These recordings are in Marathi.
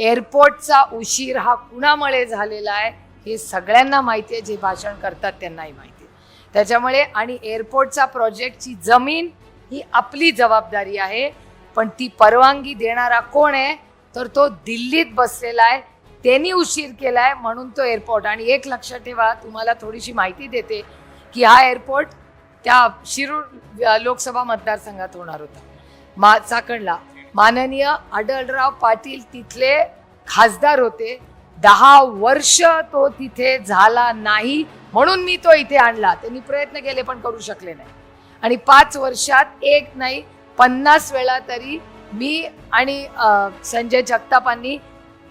एअरपोर्टचा उशीर हा कुणामुळे झालेला आहे हे सगळ्यांना माहिती आहे जे भाषण करतात त्यांनाही माहिती आहे. त्याच्यामुळे आणि एअरपोर्टचा प्रोजेक्टची जमीन ही आपली जबाबदारी आहे पण ती परवानगी देणारा कोण आहे तर तो दिल्लीत बसलेला आहे त्यांनी उशीर केला आहे म्हणून तो एअरपोर्ट. आणि एक लक्षात ठेवा तुम्हाला थोडीशी माहिती देते की हा एअरपोर्ट त्या शिरूर लोकसभा मतदारसंघात होणार होता. मा चाकणला. माननीय आढळराव पाटील तिथले खासदार होते. दहा वर्ष तो तिथे झाला नाही म्हणून मी तो इथे आणला. त्यांनी प्रयत्न केले पण करू शकले नाही. आणि पाच वर्षात एक नाही पन्नास वेळा तरी मी आणि संजय जगतापांनी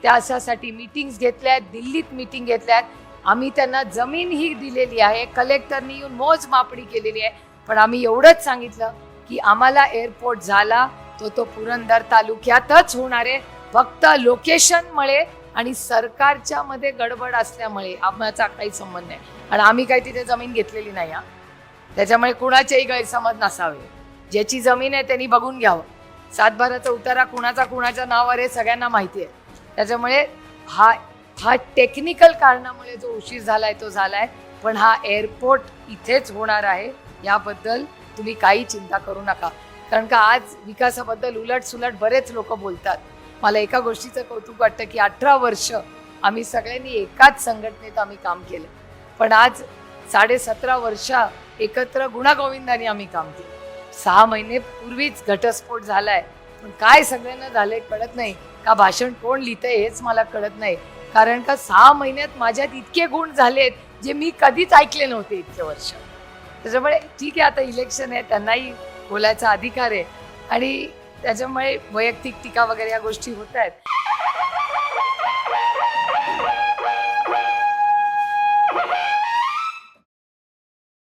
त्यासाठी मीटिंग्स घेतल्या आहेत दिल्लीत मीटिंग घेतल्या आहेत. आम्ही त्यांना जमीन ही दिलेली आहे कलेक्टरनी येऊन मोजमापणी केलेली आहे. पण आम्ही एवढंच सांगितलं की आम्हाला एअरपोर्ट झाला तो तो पुरंदर तालुक्यातच होणार आहे फक्त लोकेशनमुळे आणि सरकारच्या मध्ये गडबड असल्यामुळे आम्हाचा काही संबंध नाही. आणि आम्ही काही तिथे जमीन घेतलेली नाही हा. त्याच्यामुळे कुणाचेही गैरसमज नसावे. ज्याची जमीन आहे त्यांनी बघून घ्यावं. सातबाराचा उतारा कुणाचा कुणाच्या नावावर हे सगळ्यांना माहिती आहे. त्याच्यामुळे हा हा टेक्निकल कारणामुळे जो उशीर झालाय तो झालाय. पण हा एअरपोर्ट इथेच होणार आहे. याबद्दल तुम्ही काही चिंता करू नका. कारण का आज विकासाबद्दल उलट सुलट बरेच लोक बोलतात. मला एका गोष्टीचं कौतुक वाटतं की अठरा वर्ष आम्ही सगळ्यांनी एकाच संघटनेत आम्ही काम केलं. पण आज साडे सतरा वर्ष एकत्र गुणागोविंदाने आम्ही काम केलं. सहा महिने पूर्वीच घटस्फोट झालाय. पण काय सगळ्यांना झालंय कळत नाही. का भाषण कोण लिहितंय हेच मला कळत नाही. कारण का सहा महिन्यात माझ्यात इतके गुण झालेत जे मी कधीच ऐकले नव्हते इतके वर्ष. त्याच्यामुळे ठीक आहे आता इलेक्शन आहे त्यांनाही बोलायचा अधिकार आहे. आणि त्याच्यामुळे वैयक्तिक टीका वगैरे या गोष्टी होत आहेत.